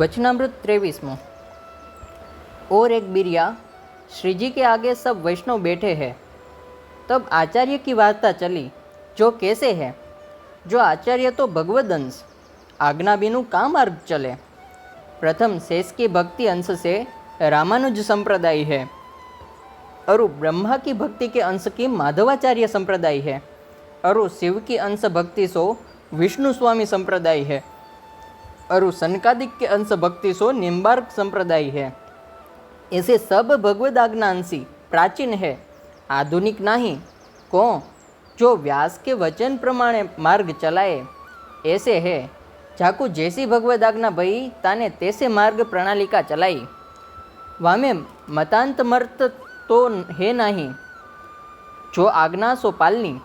वचनामृत त्रेवीसमो और एक बिरिया श्री जी के आगे सब वैष्णव बैठे हैं तब आचार्य की वार्ता चली जो कैसे है जो आचार्य तो भगवद अंश आज्ञा बिनु का मार्ग चले प्रथम शेष की भक्ति अंश से रामानुज संप्रदाय है अरु ब्रह्मा की भक्ति के अंश की माधवाचार्य संप्रदाय है अरु शिव की अंश भक्ति सो विष्णु स्वामी संप्रदाय है अरु सनकादिक के अंश भक्ति सो निम्बार्क संप्रदाय है ऐसे सब भगवद आज्ञांसी प्राचीन है आधुनिक नहीं को जो व्यास के वचन प्रमाणे मार्ग चलाए ऐसे है जाकू जैसी भगवद आज्ञा भई ताने तैसे मार्ग प्रणालिका चलाई वामे मतांत मर्त तो है नहीं जो आज्ञा सो पालनी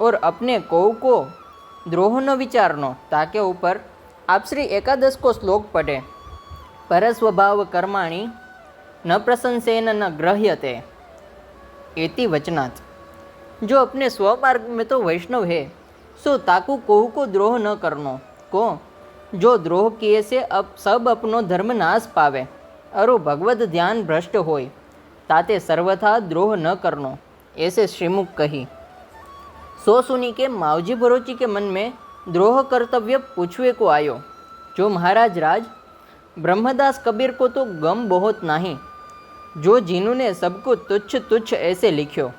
और अपने कौ को द्रोह न विचारनो ताके ऊपर आप श्री एकादश को श्लोक पढ़े परस्वभाव कर्माणि न प्रशंसेन न ग्रह्यते इति वचनात् जो अपने स्वमार्ग में तो वैष्णव है सो ताकू कोहू को द्रोह न करनो को जो द्रोह किए से अब सब अपनो धर्म नाश पावे अरु भगवत ध्यान भ्रष्ट होय ताते सर्वथा द्रोह न करनो ऐसे श्रीमुख कही सो सुनी के मावजी भरोची के मन में द्रोह कर्तव्य पूछवे को आयो जो महाराज राज ब्रह्मदास कबीर को तो गम बहुत नहीं जो जिन्होंने सबको तुच्छ तुच्छ ऐसे लिखो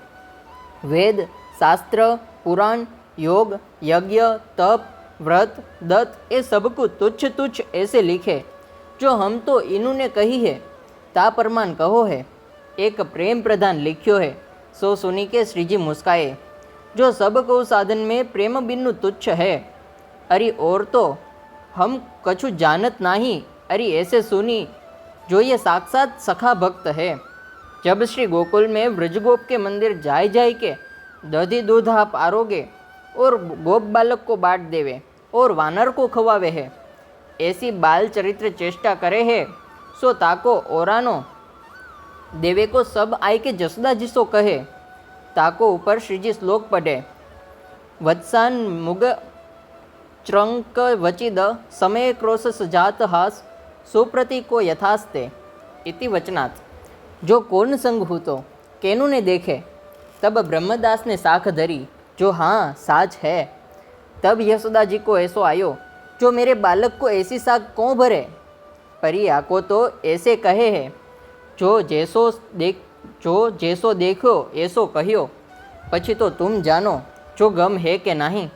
वेद शास्त्र पुराण योग यज्ञ तप व्रत दत्त ये सबको तुच्छ तुच्छ ऐसे लिखे जो हम तो इन्होंने कही है ता परमान कहो है एक प्रेम प्रधान लिख्यो है सो सुनी के श्रीजी मुस्काए जो सबको साधन में प्रेम बिन्नु तुच्छ है अरे और तो हम कछु जानत नहीं। अरे ऐसे सुनी, जो ये साक्षात सखा भक्त है। जब श्री गोकुल में ब्रजगोप के मंदिर जाए जाए के दधी दूध आप आरोगे और गोप बालक को बांट देवे और वानर को खवावे है, ऐसी बाल चरित्र चेष्टा करे है, सो ताको ओरानो, देवे को सब आय के जसदा जिसो कहे, ताको ऊपर श्रीजी श्लोक पढ़े, वत्सान मुग त्रंक वचिद समय क्रोश सजात हास सुप्रति को यथास्ते इति वचनात् जो कौन संग हो तो केनु ने देखे तब ब्रह्मदास ने साख धरी जो हाँ साच है तब यशोदा जी को ऐसो आयो जो मेरे बालक को ऐसी साख कौन भरे परी आको तो ऐसे कहे है जो जैसो देख जो जैसो देखो ऐसो कहियो પછી તો तुम जानो जो गम है कि नहीं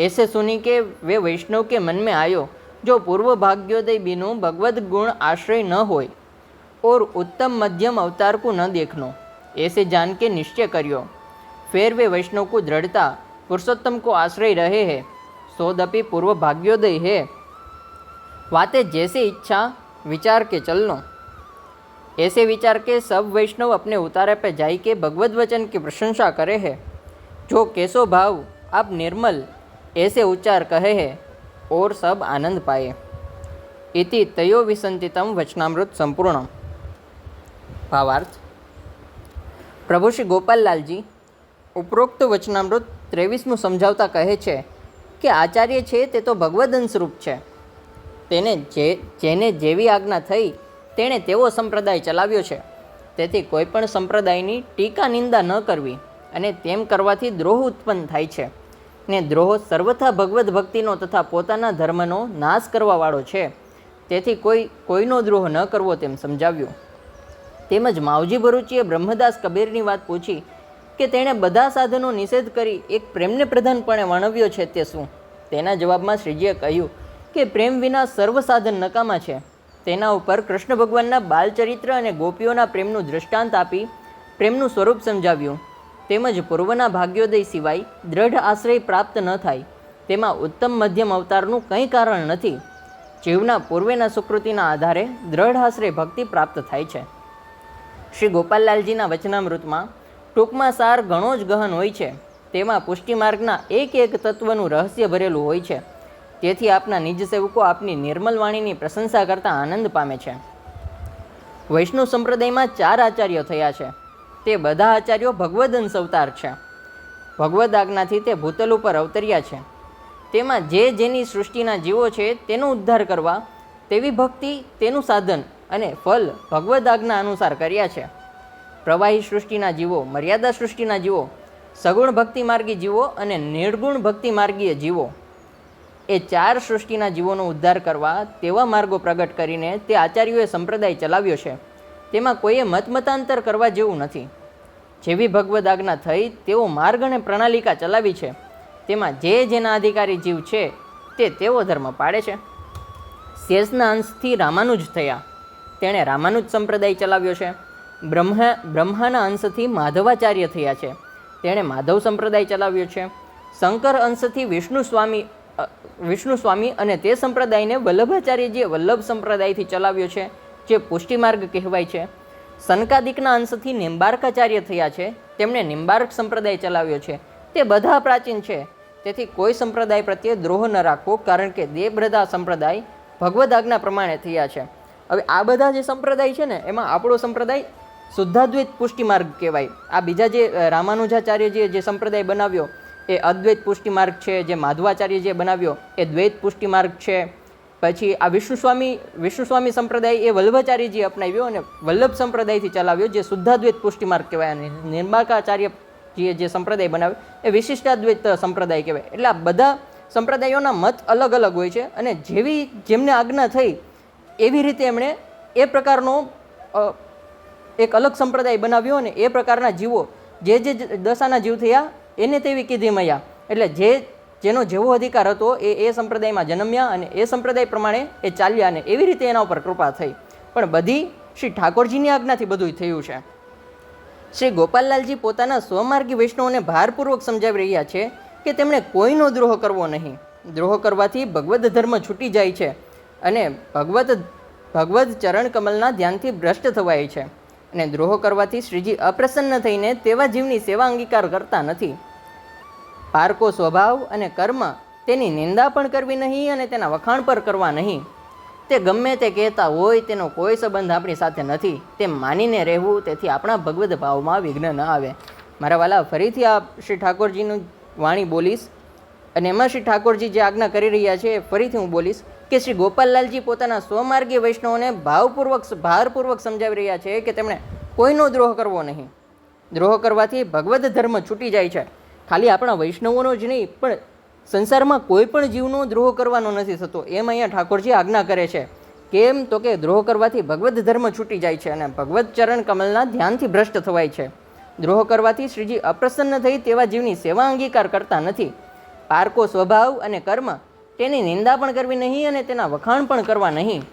ऐसे सुनी के वे वैष्णव के मन में आयो जो पूर्व भाग्योदय बिनु भगवत गुण आश्रय न होय और उत्तम मध्यम अवतार को न देखनो ऐसे जान के निश्चय करियो फिर वे वैष्णव को दृढ़ता पुरुषोत्तम को आश्रय रहे हैं सोदपि पूर्व भाग्योदय है वाते जैसे इच्छा विचार के चलनो ऐसे विचार के सब वैष्णव अपने उतारे पे जाई के भगवत वचन की प्रशंसा करे है जो कैसो भाव आप निर्मल ऐसे उच्चार कहे है और सब आनंद पाए इति तयो विसंतितम वचनामृत संपूर्ण भावार्थ પ્રભુ શ્રી ગોપાલલાલજી ઉપરોક્ત વચનામૃત ત્રેવીસમું સમજાવતા કહે છે કે આચાર્ય છે તે તો ભગવદન સ્વરૂપ છે તેને જે જેને જેવી આજ્ઞા થઈ તેણે તેવો સંપ્રદાય ચલાવ્યો છે તેથી કોઈ પણ સંપ્રદાયની ટીકા નિંદા ન કરવી અને તેમ કરવાથી દ્રોહ ઉત્પન્ન થાય છે ને દ્રોહ સર્વથા ભગવદ્ ભક્તિનો તથા પોતાના ધર્મનો નાશ કરવાવાળો છે. તેથી કોઈ, કોઈનો દ્રોહ ન કરવો તેમ સમજાવ્યું. તેમજ માવજી ભરૂચીએ બ્રહ્મદાસ કબીરની વાત પૂછી કે તેણે બધા સાધનો નિષેધ કરી એક પ્રેમને પ્રધાનપણે વર્ણવ્યો છે તે શું? તેના જવાબમાં શ્રીજીએ કહ્યું કે પ્રેમ વિના સર્વ સાધન નકામા છે. તેના ઉપર કૃષ્ણ ભગવાનના બાલચરિત્ર અને ગોપીઓના પ્રેમનું દૃષ્ટાંત આપી પ્રેમનું સ્વરૂપ સમજાવ્યું. તેમજ પૂર્વના ભાગ્યોદય સિવાય દ્રઢ આશ્રય પ્રાપ્ત ન થાય. તેમાં ઉત્તમ મધ્યમ અવતારનું કંઈ કારણ નથી. જીવના પૂર્વેના સુકૃતિના આધારે દ્રઢ આશ્રય ભક્તિ પ્રાપ્ત થાય છે. શ્રી ગોપાલલાલજીના વચનામૃતમાં ટૂંકમાં સાર ઘણો જ ગહન હોય છે. તેમાં પુષ્ટિમાર્ગના એક એક તત્વનું રહસ્ય ભરેલું હોય છે. તેથી આપના નિજ સેવકો આપની નિર્મલ વાણીની પ્રશંસા કરતાં આનંદ પામે છે. વૈષ્ણવ સંપ્રદાયમાં ચાર આચાર્યો થયા છે. તે બધા આચાર્યો ભગવદંશ અવતાર છે. ભગવદ આજ્ઞાથી તે ભૂતલ ઉપર અવતર્યા છે. તેમાં જે જેની સૃષ્ટિના જીવો છે તેનો ઉદ્ધાર કરવા, તેવી ભક્તિ, તેનું સાધન અને ફલ ભગવદ આજ્ઞા અનુસાર કર્યા છે. પ્રવાહી સૃષ્ટિના જીવો, મર્યાદા સૃષ્ટિના જીવો, સગુણ ભક્તિ માર્ગી જીવો અને નિર્ગુણ ભક્તિ માર્ગીય જીવો. એ ચાર સૃષ્ટિના જીવોનો ઉદ્ધાર કરવા તેવા માર્ગો પ્રગટ કરીને તે આચાર્યોએ સંપ્રદાય ચલાવ્યો છે. તેમાં કોઈએ મતમતાંતર કરવા જેવું નથી. જેવી ભગવદ આજ્ઞા થઈ, તેઓ માર્ગ અને પ્રણાલિકા ચલાવી છે. તેમાં જે જેના અધિકારી જીવ છે, તે તેવો ધર્મ પાડે છે. શેષના અંશથી રામાનુજ થયા. તેણે રામાનુજ સંપ્રદાય ચલાવ્યો છે. બ્રહ્મા, બ્રહ્માના અંશથી માધવાચાર્ય થયા છે. તેણે માધવ સંપ્રદાય ચલાવ્યો છે. શંકર અંશથી વિષ્ણુ સ્વામી વિષ્ણુ સ્વામી અને તે સંપ્રદાયને વલ્લભાચાર્યજીએ વલ્લભ સંપ્રદાયથી ચલાવ્યો છે. જે પુષ્ટિમાર્ગ કહેવાય છે, સનકાદિકના અંશથી નિંબાર્કાચાર્ય થયા છે, તેમણે નિંબાર્ક સંપ્રદાય ચલાવ્યો છે. તે બધા પ્રાચીન છે, તેથી કોઈ સંપ્રદાય પ્રત્યે દ્રોહ ન રાખવો, કારણ કે દેવબ્રધા સંપ્રદાય ભગવદ આજ્ઞા પ્રમાણે થયા છે. હવે આ બધા જે સંપ્રદાય છે ને, એમાં આપણો સંપ્રદાય શુદ્ધાદ્વૈત પુષ્ટિમાર્ગ કહેવાય. આ બીજા જે રામાનુજાચાર્યજીએ જે સંપ્રદાય બનાવ્યો, એ અદ્વૈત પુષ્ટિમાર્ગ છે, જે માધવાચાર્યજીએ બનાવ્યો, એ દ્વૈત પુષ્ટિમાર્ગ છે. પછી આ વિષ્ણુ સ્વામી વિષ્ણુ સંપ્રદાય એ વલ્લભાચાર્યજી અપનાવ્યો અને વલ્લભ સંપ્રદાયથી ચલાવ્યો, જે શુદ્ધાદ્વૈત પુષ્ટિમાર્ગ કહેવાય અને નિર્માકાચાર્યજીએ જે સંપ્રદાય બનાવ્યો, એ વિશિષ્ટાદ્વૈત સંપ્રદાય કહેવાય. એટલે આ બધા સંપ્રદાયોના મત અલગ અલગ હોય છે અને જેવી જેમને આજ્ઞા થઈ, એવી રીતે એમણે એ પ્રકારનો એક અલગ સંપ્રદાય બનાવ્યો અને એ પ્રકારના જીવો જે જે દશાના જીવ થયા, એને તેવી કીધી મયા. એટલે જે જેનો જેવો અધિકાર હતો એ એ સંપ્રદાયમાં જન્મ્યા અને એ સંપ્રદાય પ્રમાણે એ ચાલ્યા અને એવી રીતે એના ઉપર કૃપા થઈ. પણ બધી શ્રી ઠાકોરજીની આજ્ઞાથી બધું થયું છે. શ્રી ગોપાલલાલજી પોતાના સ્વમાર્ગી વૈષ્ણવોને ભારપૂર્વક સમજાવી રહ્યા છે કે તેમણે કોઈનો દ્રોહ કરવો નહીં. દ્રોહ કરવાથી ભગવદ્ ધર્મ છૂટી જાય છે અને ભગવત ભગવદ્ ચરણ કમલના ધ્યાનથી ભ્રષ્ટ થવાય છે. અને દ્રોહ કરવાથી શ્રીજી અપ્રસન્ન થઈને તેવા જીવની સેવા અંગીકાર કરતા નથી. પારકો સ્વભાવ અને કર્મ તેની નિંદા પણ કરવી નહીં અને તેના વખાણ પર કરવા નહીં. તે ગમે તે કહેતા હોય તેનો કોઈ સંબંધ આપણી સાથે નથી. તેમ માનીને રહેવું તેથી આપણા ભગવદ ભાવમાં વિઘ્ન ન આવે. મારા વાલા, ફરીથી આ શ્રી ઠાકોરજીનું વાણી બોલીશ અને એમાં શ્રી ઠાકોરજી જે આજ્ઞા કરી રહ્યા છે એ ફરીથી હું બોલીશ કે શ્રી ગોપાલલાલજી પોતાના સ્વમાર્ગીય વૈષ્ણવોને ભાવપૂર્વક ભારપૂર્વક સમજાવી રહ્યા છે કે તેમણે કોઈનો દ્રોહ કરવો નહીં. દ્રોહ કરવાથી ભગવદ ધર્મ છૂટી જાય છે. ખાલી આપણા વૈષ્ણવોનો જ નહીં, પણ સંસારમાં કોઈ પણ જીવનો દ્રોહ કરવાનો નથી થતો. એમ અહીંયા ઠાકોરજી આજ્ઞા કરે છે, કેમ તો કે દ્રોહ કરવાથી ભગવદ્ ધર્મ છૂટી જાય છે અને ભગવદ્ ચરણ કમલના ધ્યાનથી ભ્રષ્ટ થવાય છે. દ્રોહ કરવાથી શ્રીજી અપ્રસન્ન થઈ તેવા જીવની સેવા અંગીકાર કરતા નથી. પારકો સ્વભાવ અને કર્મ તેની નિંદા પણ કરવી નહીં અને તેના વખાણ પણ કરવા નહીં.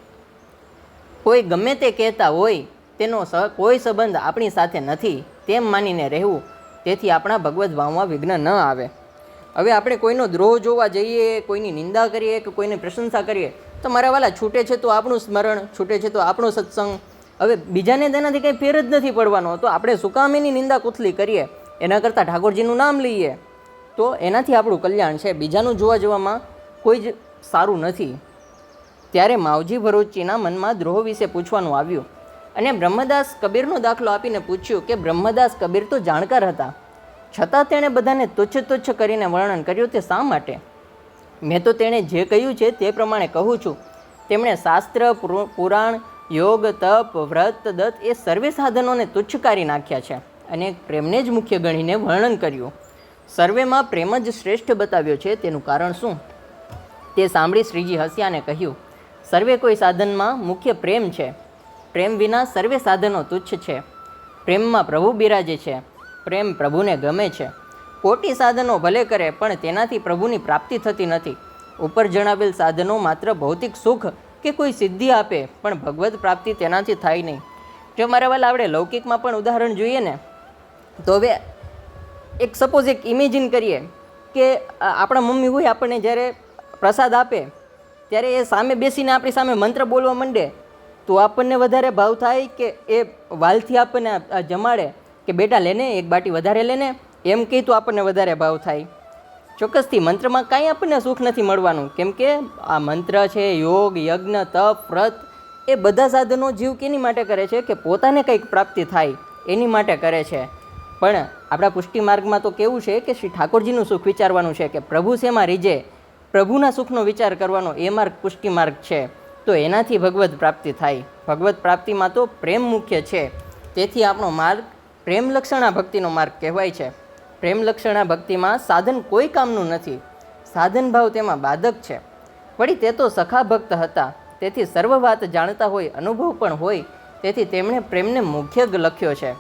કોઈ ગમે તે કહેતા હોય, તેનો કોઈ સંબંધ આપણી સાથે નથી, તેમ માનીને રહેવું. તેથી આપણા ભગવદ્ ભાવમાં વિઘ્ન ન આવે. હવે આપણે કોઈનો દ્રોહ જોવા જઈએ, કોઈની નિંદા કરીએ કે કોઈની પ્રશંસા કરીએ, તો મારા વાલા છૂટે છે તો આપણું સ્મરણ, છૂટે છે તો આપણો સત્સંગ. હવે બીજાને તેનાથી કંઈ ફેર જ નથી પડવાનો. તો આપણે સુકામીની નિંદા કુથલી કરીએ? એના કરતાં ઠાકોરજીનું નામ લઈએ. તો એનાથી આપણું કલ્યાણ છે. બીજાનું જોવા જવામાં કોઈ જ સારું નથી. ત્યારે માવજી ભરૂચીના મનમાં દ્રોહ વિશે પૂછવાનું આવ્યું. અને બ્રહ્મદાસ કબીરનો દાખલો આપીને પૂછ્યું કે બ્રહ્મદાસ કબીર તો જાણકાર હતા. છતાં તેણે બધાને તુચ્છ તુચ્છ કરીને વર્ણન કર્યું તે શા માટે? મેં તો તેણે જે કહ્યું છે તે પ્રમાણે કહું છું. તેમણે શાસ્ત્ર, પુર- પુરાણ, યોગ, તપ, વ્રત, દત્ત એ સર્વે સાધનોને તુચ્છ કાઢી નાખ્યા છે અને પ્રેમને જ મુખ્ય ગણીને વર્ણન કર્યું. સર્વેમાં પ્રેમ જ શ્રેષ્ઠ બતાવ્યો છે તેનું કારણ શું? તે સાંભળી શ્રીજી હસ્યાને કહ્યું, સર્વે કોઈ સાધનમાં મુખ્ય પ્રેમ છે. પ્રેમ વિના સર્વે સાધનો તુચ્છ છે. પ્રેમમાં પ્રભુ બિરાજે છે. પ્રેમ પ્રભુને ગમે છે. કોટી સાધનો ભલે કરે, પણ તેનાથી પ્રભુની પ્રાપ્તિ થતી નથી. ઉપર જણાવેલ સાધનો માત્ર ભૌતિક સુખ કે કોઈ સિદ્ધિ આપે, પણ ભગવત પ્રાપ્તિ તેનાથી થાય નહીં. જો મારા વાલા આપણે લૌકિકમાં પણ ઉદાહરણ જોઈએ ને, તો હવે એક સપોઝ એક ઇમેજિન કરીએ કે આપણા મમ્મી હોય આપણને જ્યારે પ્રસાદ આપે, ત્યારે એ સામે બેસીને આપણી સામે મંત્ર બોલવા માંડે તો આપણને વધારે ભાવ થાય કે એ વાલથી આપણને જમાડે કે બેટા લેને, એક બાટી વધારે લેને, એમ કહી તો આપણને વધારે ભાવ થાય. ચોક્કસથી મંત્રમાં કાંઈ આપણને સુખ નથી મળવાનું. કેમ કે આ મંત્ર છે, યોગ, યજ્ઞ, તપ, વ્રત, એ બધા સાધનો જીવ કેની માટે કરે છે કે પોતાને કંઈક પ્રાપ્તિ થાય, એની માટે કરે છે. પણ આપણા પુષ્ટિ માર્ગમાં તો કેવું છે કે શ્રી ઠાકોરજીનું સુખ વિચારવાનું છે કે પ્રભુ શેમાં રીજે? પ્રભુના સુખનો વિચાર કરવાનો એ માર્ગ પુષ્ટિ માર્ગ છે. તો એનાથી ભગવત પ્રાપ્તિ થાય. ભગવત પ્રાપ્તિમાં તો પ્રેમ મુખ્ય છે. તેથી આપણો માર્ગ પ્રેમલક્ષણા ભક્તિનો માર્ગ કહેવાય છે. પ્રેમલક્ષણા ભક્તિમાં સાધન કોઈ કામનું નથી. સાધન ભાવ તેમાં બાધક છે. વળી તે તો સખા ભક્ત હતા. તેથી સર્વ વાત જાણતા હોય, અનુભવ પણ હોય. તેથી તેમણે પ્રેમને મુખ્ય લખ્યો છે.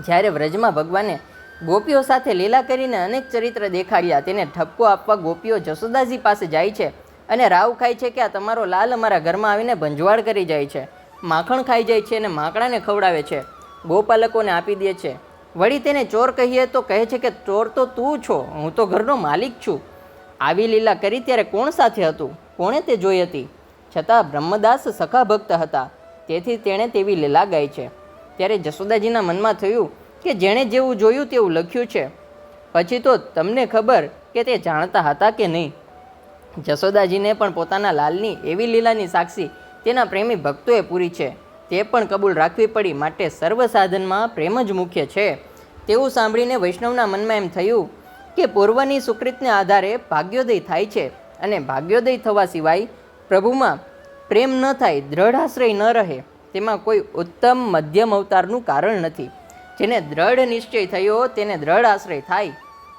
જ્યારે વ્રજમાં ભગવાને ગોપીઓ સાથે લીલા કરીને અનેક ચરિત્ર દેખાડ્યા, તેને ઠપકો આપવા ગોપીઓ જશોદાજી પાસે જાય છે. અને રાવ ખાય છે કે આ તમારો લાલ અમારા ઘરમાં આવીને ભંજવાળ કરી જાય છે. માખણ ખાઈ જાય છે અને માકડાને ખવડાવે છે. ગોપાલકોને આપી દે છે. વળી તેને ચોર કહીએ તો કહે છે કે, ચોર તો તું છો. હું તો ઘરનો માલિક છું. આવી લીલા કરી ત્યારે કોણ સાથે હતું? કોણે તે જોઈ હતી? છતાં બ્રહ્મદાસ સખા ભક્ત હતા. તેથી તેણે તેવી લીલા ગાઈ છે. ત્યારે જશોદાજીના મનમાં થયું કે, જેણે જેવું જોયું તેવું લખ્યું છે. પછી તો તમને ખબર કે તે જાણતા હતા કે નહીં. જશોદાજીને પણ પોતાના લાલની એવી લીલાની સાક્ષી તેના પ્રેમી ભક્તોએ પૂરી છે. તે પણ કબૂલ રાખવી પડી માટે સર્વ સાધનમાં પ્રેમ જ મુખ્ય છે. તેવું સાંભળીને વૈષ્ણવના મનમાં એમ થયું કે પૂર્વની સુકૃતને આધારે ભાગ્યોદય થાય છે અને ભાગ્યોદય થવા સિવાય પ્રભુમાં પ્રેમ ન થાય, દ્રઢ આશ્રય ન રહે, તેમાં કોઈ ઉત્તમ મધ્યમ અવતારનું કારણ નથી. જેને દ્રઢ નિશ્ચય થયો, તેને દ્રઢ આશ્રય થાય.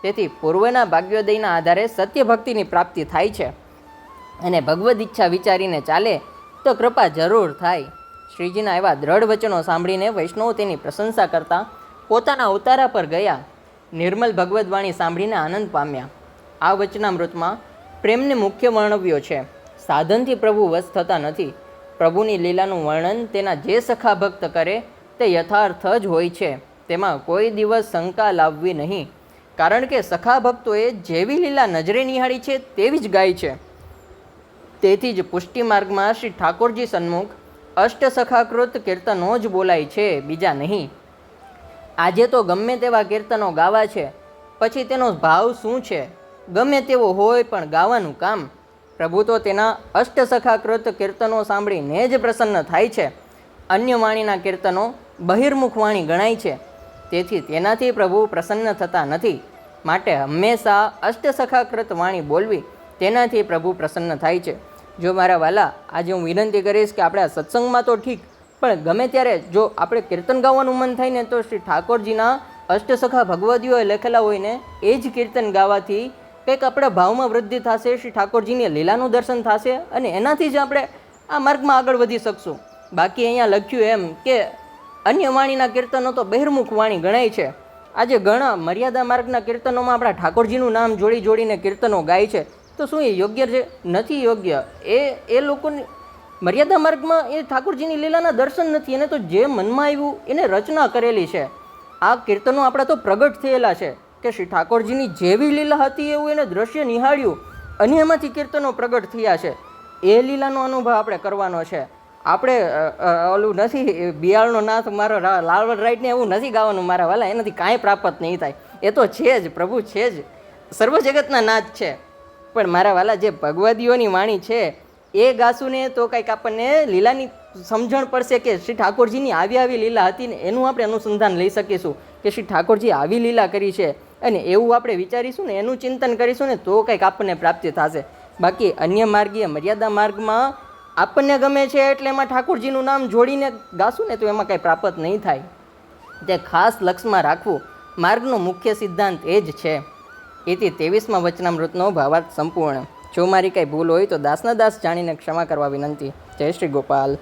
તેથી પૂર્વના ભાગ્યોદયના આધારે સત્ય ભક્તિની પ્રાપ્તિ થાય છે. અને ભગવદ ઈચ્છા વિચારીને ચાલે તો કૃપા જરૂર થાય. શ્રીજીના એવા દ્રઢ વચનો સાંભળીને વૈષ્ણવો તેની પ્રશંસા કરતા પોતાના અવતારા પર ગયા. નિર્મલ ભગવદવાણી સાંભળીને આનંદ પામ્યા. આ વચનામૃતમાં પ્રેમને મુખ્ય વર્ણવ્યો છે. સાધનથી પ્રભુ વશ થતા નથી. પ્રભુની લીલાનું વર્ણન તેના જે સખા ભક્ત કરે તે યથાર્થ જ હોય છે. તેમાં કોઈ દિવસ શંકા લાવવી નહીં. કારણ કે સખા ભક્તોએ જેવી લીલા નજરે નિહાળી છે, તેવી જ ગાય છે. તેથી જ પુષ્ટિ માર્ગમાં શ્રી ઠાકોરજી સન્મુખ અષ્ટસખાકૃત કીર્તનો જ બોલાય છે, બીજા નહીં. આજે તો ગમે તેવા કીર્તનો ગાવા છે, પછી તેનો ભાવ શું છે? ગમે તેવો હોય પણ ગાવાનું કામ. પ્રભુ તો તેના અષ્ટસખાકૃત કીર્તનો સાંભળીને જ પ્રસન્ન થાય છે. અન્ય વાણીના કીર્તનો બહિર્મુખ વાણી ગણાય છે. તેથી તેનાથી પ્રભુ પ્રસન્ન થતા નથી. માટે હંમેશા અષ્ટસખાકૃત વાણી બોલવી તેનાથી પ્રભુ પ્રસન્ન થાય છે. જો મારા વાલા, આજે હું વિનંતી કરીશ કે આપણે સત્સંગમાં તો ઠીક, પણ ગમે ત્યારે જો આપણે કીર્તન ગાવાનું મન થાય ને તો શ્રી ઠાકોરજીના અષ્ટસખા ભગવદીઓએ લખેલા હોય ને, એ જ કીર્તન ગાવાથી કંઈક આપણા ભાવમાં વૃદ્ધિ થશે, શ્રી ઠાકોરજીની લીલાનું દર્શન થશે અને એનાથી જ આપણે આ માર્ગમાં આગળ વધી શકશું. બાકી અહીંયા લખ્યું એમ કે અન્ય વાણીના કીર્તનો તો બહિર્મુખ વાણી ગણાય છે. આજે ઘણા મર્યાદા માર્ગના કીર્તનોમાં આપણા ઠાકોરજીનું નામ જોડી જોડીને કીર્તનો ગાય છે. તો શું એ યોગ્ય છે? નથી યોગ્ય. એ એ લોકોની મર્યાદા માર્ગમાં એ ઠાકોરજીની લીલાના દર્શન નથી. એને તો જે મનમાં આવ્યું, એને રચના કરેલી છે. આ કીર્તનો આપણા તો પ્રગટ થયેલા છે કે શ્રી ઠાકોરજીની જેવી લીલા હતી એવું એને દ્રશ્ય નિહાળ્યું. અને એમાંથી કીર્તનો પ્રગટ થયા છે. એ લીલાનો અનુભવ આપણે કરવાનો છે. આપણે ઓલું નથી બિયાળનો નાથ મારો લાલવડ રાઈટને એવું નથી ગાવાનું મારા વાલા, એનાથી કાંઈ પ્રાપ્ત નહીં થાય. એ તો છે જ, પ્રભુ છે જ. સર્વ જગતના નાથ છે. પણ મારા વાલા, જે ભગવદીઓની વાણી છે, એ ગાશું ને તો કંઈક આપણને લીલાની સમજણ પડશે કે શ્રી ઠાકોરજીની આવી આવી લીલા હતી ને એનું આપણે અનુસંધાન લઈ શકીશું કે શ્રી ઠાકોરજી આવી લીલા કરી છે. અને એવું આપણે વિચારીશું ને, એનું ચિંતન કરીશું ને, તો કંઈક આપણને પ્રાપ્તિ થશે. બાકી અન્ય માર્ગીય મર્યાદા માર્ગમાં આપણને ગમે છે એટલે એમાં ઠાકોરજીનું નામ જોડીને ગાશું ને તો એમાં કંઈ પ્રાપ્ત નહીં થાય. તે ખાસ લક્ષમાં રાખવું માર્ગનો મુખ્ય સિદ્ધાંત એ જ છે. એથી ત્રેવીસમાં વચનામૃતનો ભાવાર્થ સંપૂર્ણ. જો મારી કંઈ ભૂલ હોય તો દાસના દાસ જાણીને ક્ષમા કરવા વિનંતી. જય શ્રી ગોપાલ.